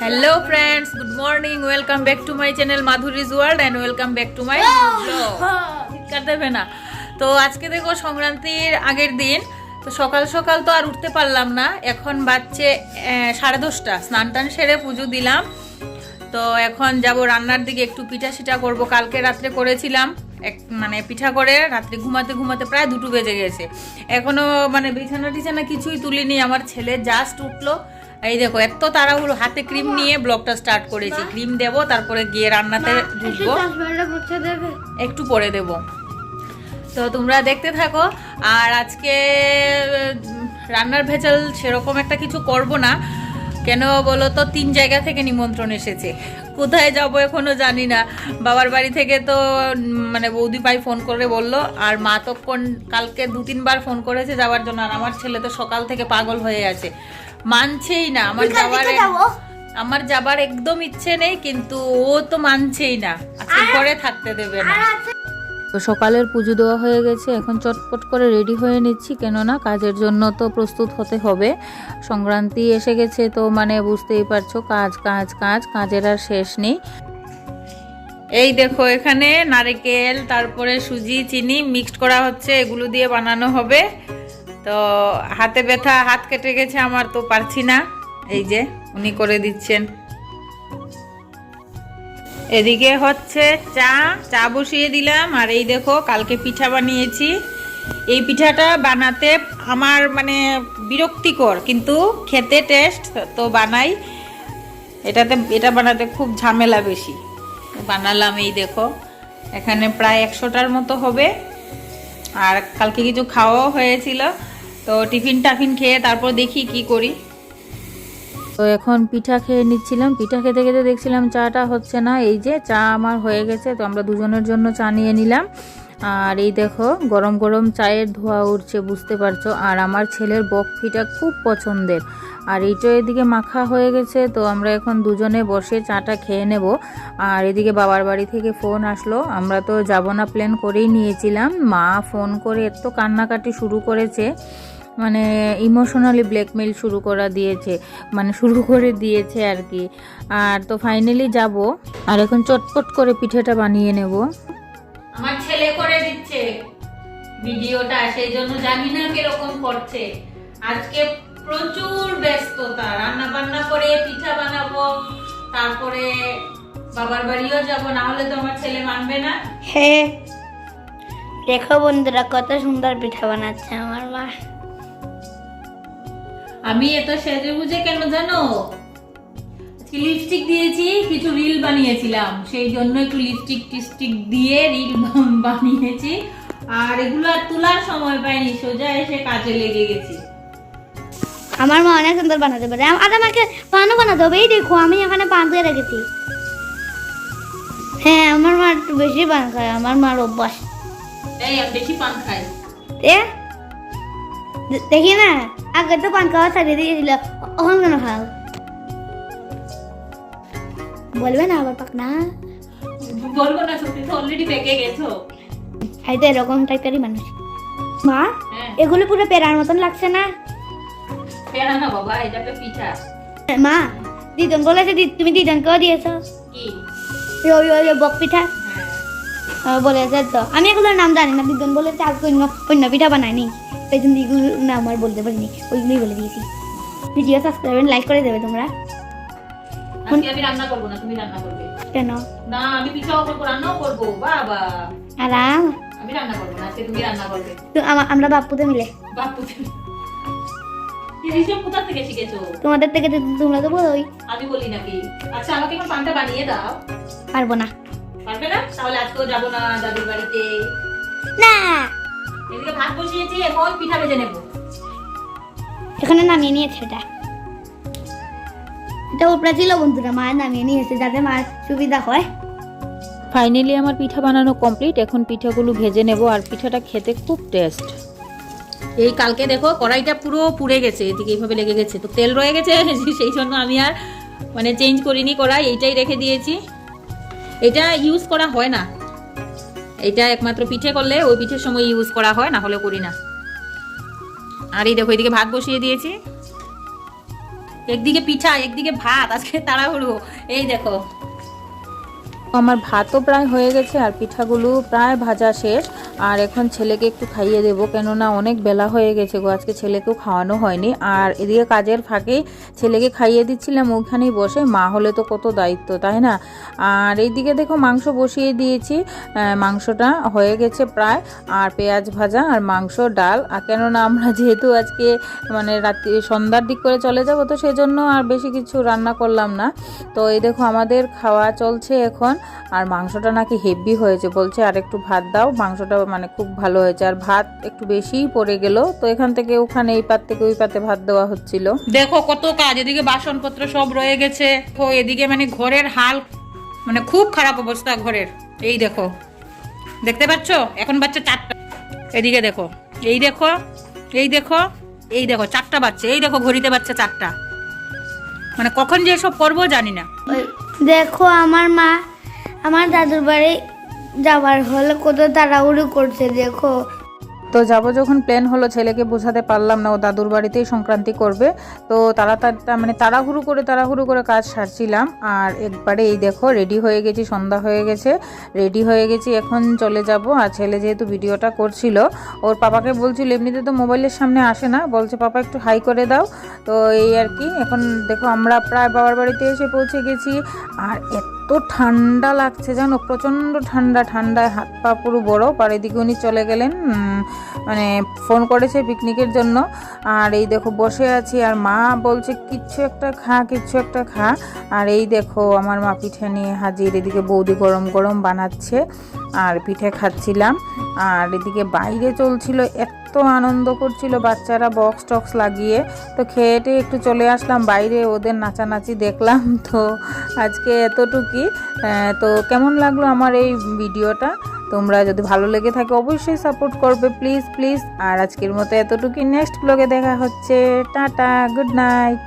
Hello friends good morning welcome back to my channel Madhuri's world and welcome back to my দেবে না। তো আজকে দেখো সংক্রান্তির আগের দিন। তো সকাল সকাল তো আর উঠতে পারলাম না। এখন বাজছে সাড়ে দশটা। স্নান টান সেরে পুজো দিলাম। তো এখন যাব রান্নার দিকে। একটু পিঠা সিঠা করব। কালকে রাত্রে করেছিলাম। এক মানে পিঠা করে রাত্রে ঘুমাতে ঘুমাতে প্রায় দুটো বেজে গেছে। এখনও মানে বিছানা টিছানা কিছুই তুলিনি আমার ছেলে জাস্ট উঠল। এই দেখো এত তাড়াহুড়ো হাতে ক্রিম নিয়ে ব্লগটা স্টার্ট করেছি। ক্রিম দেব তারপরে গিয়ে রান্নাতে ঢুকবো। একটু পরে দেব। তো তোমরা দেখতে থাকো। আর আজকে রান্নার ভেজাল সেরকম একটা কিছু করব না। কেন বলো তো তিন জায়গা থেকে নিমন্ত্রণ এসেছে। কোথায় যাব এখনও জানি না। বাবার বাড়ি থেকে তো মানে বৌদি পাই ফোন করে বলল আর মা তো কোন- কালকে দু তিনবার ফোন করেছে যাওয়ার জন্য আর আমার ছেলে তো সকাল থেকে পাগল হয়ে আছে। মানছেই না আমার যাওয়ার আমার যাবার একদম ইচ্ছে নেই কিন্তু ও তো মানছেই না। আজকে ঘরে থাকতে দেবে না। তো সকালের পুজো দেওয়া হয়ে গেছে। এখন চটপট করে রেডি হয়ে নিচ্ছি, কেননা কাজের জন্য তো প্রস্তুত হতে হবে। সংক্রান্তি এসে গেছে তো মানে বুঝতেই পারছ, কাজ কাজ কাজ, কাজের আর শেষ নেই। এই দেখো, এখানে নারকেল, তারপরে সুজি, চিনি মিক্সড করা হচ্ছে, এগুলো দিয়ে বানানো হবে। তো হাতে ব্যথা, হাত কেটে গেছে আমার, তো পারছি না। এই যে, উনি করে দিচ্ছেন। এদিকে হচ্ছে চা চা বসিয়ে দিলাম। আর এই দেখো, কালকে পিঠা বানিয়েছি। এই পিঠাটা বানাতে আমার মানে বিরক্তিকর, কিন্তু খেতে টেস্ট তো বানাই। এটাতে, এটা বানাতে খুব ঝামেলা বেশি। বানালাম এই দেখো, এখানে প্রায় একশোটার মতো হবে। আর কালকে কিছু খাওয়াও হয়েছিল। তো টিফিন টাফিন খেয়ে তারপর দেখি কি করি। তো এখন পিঠা খেয়ে নিচ্ছিলাম। পিঠা খেতে খেতে দেখছিলাম চাটা হচ্ছে না। এই যে চা আমার হয়ে গেছে, তো আমরা দুজনের জন্য চা নিয়ে নিলাম। আর এই দেখো, গরম গরম চায়ের ধোয়া উঠছে বুঝতে পারছ? আর আমার ছেলের বক পিঠা খুব পছন্দের। আর এইটা এদিকে মাখা হয়ে গেছে, তো আমরা এখন দুজনে বসে চাটা খেয়ে নেব। আর এদিকে বাবার বাড়ি থেকে ফোন আসলো। আমরা তো যাব না, প্ল্যান করেই নিয়েছিলাম। মা ফোন করে এত কান্নাকাটি শুরু করেছে। মানে ইমোশনালি ব্ল্যাকমেল শুরু করা দিয়েছে মানে শুরু করে দিয়েছে আর কি। আর তো ফাইনালি যাব আর এখন চটপট করে পিঠেটা বানিয়ে নেব। আমার ছেলে করে দিচ্ছে। ভিডিওটা সেই জন্য জানি না কীরকম করছে। আজকে প্রচুর ব্যস্ততা রান্না বান্না করে পিঠা বানাবো তারপরে বাবার বাড়িও যাব না হলে তো আমার ছেলে মানবে না। হ্যাঁ দেখো বন্ধুরা কত সুন্দর পিঠা বানাচ্ছে আমার মা। আমি এত সেজে বুঝে কেন জানো? লিপস্টিক দিয়েছি কিছু রিল বানিয়েছিলাম। সেই জন্য একটু লিপস্টিক টিস্টিক দিয়ে রিল বানিয়েছি। আর এগুলো আর তোলার সময় পাইনি সোজা এসে কাজে লেগে গেছি। আমার মা অনেক সুন্দর বানাতে পারে। আর আমাকে পানও বানাতে হবে। এই দেখো আমি এখানে পান দিয়ে রেখেছি। হ্যাঁ আমার মা একটু বেশি পান খায়। আমার মার অভ্যাস। এই বেশি পান খাই। এ? দেখি না আগে তো পান খাওয়া ছাড়িয়ে দিয়েছিল ওখান কেন খাও বলবে না আবার পাক না বলব না সত্যি তো অলরেডি পেকে গেছো। এই তো এরকম টাইপেরই মানুষ। মা হ্যাঁ। এগুলো পুরো পেরার মতন লাগছে না? পেড়া না বাবা এটা একটা পিঠা। মা দিদন বলেছে তুমি দিদনকেও দিয়েছ। কি? ওই ওই বক পিঠা। হ্যাঁ। বলেছে তো। আমি এগুলোর নাম জানি না দিদন বলেছে আজকে অন্য অন্য পিঠা বানায়নি। তাই জন্য এগুলোর নাম আর বলতে পারিনি ওইগুলোই বলে দিয়েছি। ভিডিও সাবস্ক্রাইব লাইক করে দেবে তোমরা। আমি রান্না করব না তুমি রান্না করবে। কেন? না আমি পিঠাও করব রান্নাও করব বাবা। আরাম আমি? রান্না করব না আজকে তুমি রান্না করবে। তো আমরা বাপুতে মিলে। তোমাদের থেকে তোমরা তো বলোই। আমি বলি নাকি? আচ্ছা আমাকে এখন পানটা বানিয়ে দাও। পারব না। পারবে না? তাহলে আজকেও যাব না দাদুর বাড়িতে। না! এদিকে ভাত বসিয়েছি এখন পিঠা ভেজে নেব। এখানে নামিয়ে নিয়েছে এটা। এটা উপরে ছিল বন্ধুরা মায়ের নামিয়ে নিয়েছে যাতে মার সুবিধা হয়। ফাইনালি আমার পিঠা বানানো কমপ্লিট এখন পিঠাগুলো ভেজে নেব আর পিঠাটা খেতে খুব টেস্ট এই কালকে দেখো কড়াইটা পুরো পুড়ে গেছে এদিকে এইভাবে লেগে গেছে তো তেল রয়ে গেছে সেই জন্য আমি আর মানে চেঞ্জ করিনি কড়াই এইটাই রেখে দিয়েছি। এটা ইউজ করা হয় না। এটা একমাত্র পিঠে করলে ওই পিঠের সময় ইউজ করা হয় না হলে করি না। আর এই দেখো, এদিকে ভাত বসিয়ে দিয়েছি। একদিকে পিঠা, একদিকে ভাত, আজকে তাড়াহুড়ো। এই দেখো। আমার ভাতও প্রায় হয়ে গেছে আর পিঠাগুলো প্রায় ভাজা শেষ। আর এখন ছেলেকে একটু খাইয়ে দেবো, কেননা অনেক বেলা হয়ে গেছে গো, আজকে ছেলেকেও খাওয়ানো হয়নি। আর এদিকে কাজের ফাঁকেই ছেলেকে খাইয়ে দিচ্ছিলাম ওইখানেই বসে, মা হলে তো কত দায়িত্ব, তাই না? আর এইদিকে দেখো মাংস বসিয়ে দিয়েছি মাংসটা হয়ে গেছে প্রায়, আর পেঁয়াজ ভাজা আর মাংস, ডাল। আর কেননা আমরা যেহেতু আজকে মানে রাত্রি, সন্ধ্যার দিক করে চলে যাব, তো সেজন্য আর বেশি কিছু রান্না করলাম না। তো এই দেখো আমাদের খাওয়া চলছে এখন, আর মাংসটা নাকি হেভি হয়েছে, বলছে আর একটু ভাত দাও, মাংসটা মানে খুব ভালো হয়েছে। আর ভাত একটু বেশিই পড়ে গেল। তো এখান থেকে ওখানে এই পাত থেকে ওই পাতে ভাত দেওয়া হচ্ছিল। দেখো কত কাজ এদিকে বাসনপত্র সব রয়ে গেছে। তো এদিকে মানে ঘরের হাল মানে খুব খারাপ অবস্থা ঘরের। এই দেখো দেখতে পাচ্ছ? এখন বাচ্চা চারটা। এদিকে দেখো এই দেখো এই দেখো এই দেখো চারটা বাচ্চা এই দেখো ঘড়িতে বাচ্চা চারটা। মানে কখন যে এসব করব জানি না। দেখো আমার মা আমার দাদুর বাড়ি যাবার হলে কত তাড়াহুড়ো করছে, দেখো। তো যাব যখন প্ল্যান হলো ছেলেকে বোঝাতে পারলাম না, ও দাদুর বাড়িতেই সংক্রান্তি করবে। তো তাড়াতাড়ি মানে তাড়াহুড়ো করে তাড়াহুড়ো করে কাজ সারছিলাম। আর একবারে এই দেখো রেডি হয়ে গেছি, সন্ধ্যা হয়ে গেছে। রেডি হয়ে গেছি, এখন চলে যাব। আর ছেলে যেহেতু ভিডিওটা করছিল, ওর পাপাকে বলছিল, এমনিতে তো মোবাইলের সামনে আসে না। বলছে, পাপা, একটু হাই করে দাও। তো এই আর কি, এখন দেখো আমরা প্রায় বাবার বাড়িতে এসে পৌঁছে গেছি। আর এত ঠান্ডা লাগছে জানো, প্রচণ্ড ঠান্ডা, ঠান্ডায় হাত পা পুরো বরফ, আর এদিকে উনি চলে গেলেন মানে ফোন করেছে পিকনিকের জন্য, আর এই দেখো বসে আছি, আর মা বলছে, কিচ্ছু একটা খা, কিচ্ছু একটা খা। আর এই দেখো আমার মা পিঠে নিয়ে হাজির, এদিকে বৌদি গরম গরম বানাচ্ছে। আর পিঠে খাচ্ছিলাম। আর এদিকে বাইরে চলছিল, এত আনন্দ করছিল বাচ্চারা বক্স টক্স লাগিয়ে। তো খেয়েটে একটু চলে আসলাম, বাইরে ওদের নাচানাচি দেখলাম। তো আজকে এতটুকুই তো কেমন লাগল আমার এই ভিডিওটা? তোমরা যদি ভালো লেগে থাকে অবশ্যই সাপোর্ট করবে প্লিজ প্লিজ আর আজকের মতো এতটুকুই নেক্সট ব্লগে দেখা হচ্ছে। Tata good night